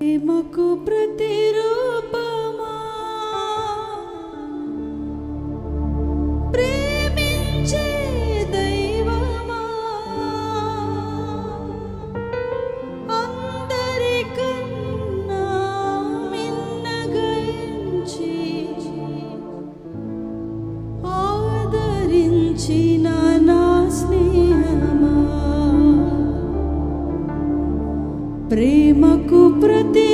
ప్రేమకు ప్రతిరో ప్రేమకు ప్రతి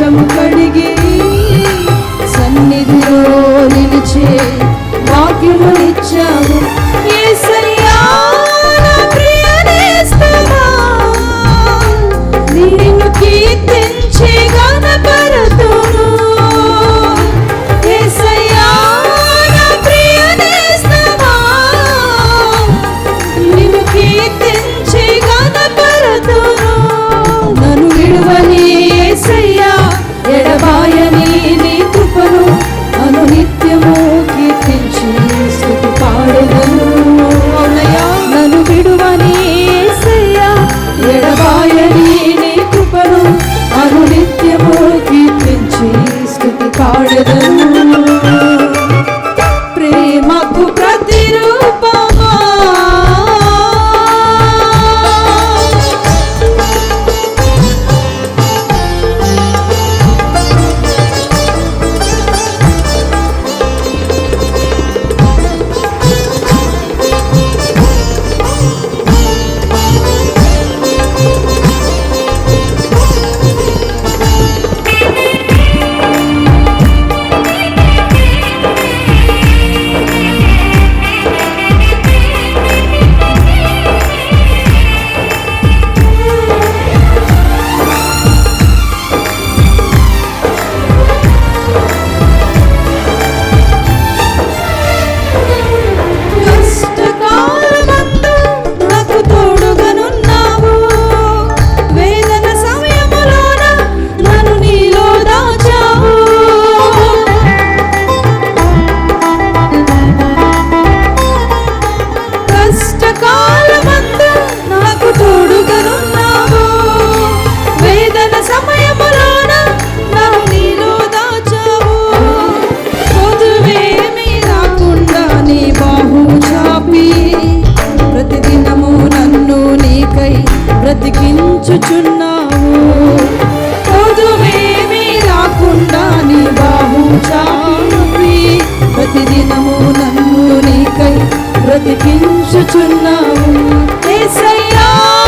什么 బ్రతికించుచున్నావు. పొదువేమీ రాకుండా నీ బాహు ప్రతిదినము నన్ను నీకై బ్రతికించుచున్నావు. ఏసయ్యా!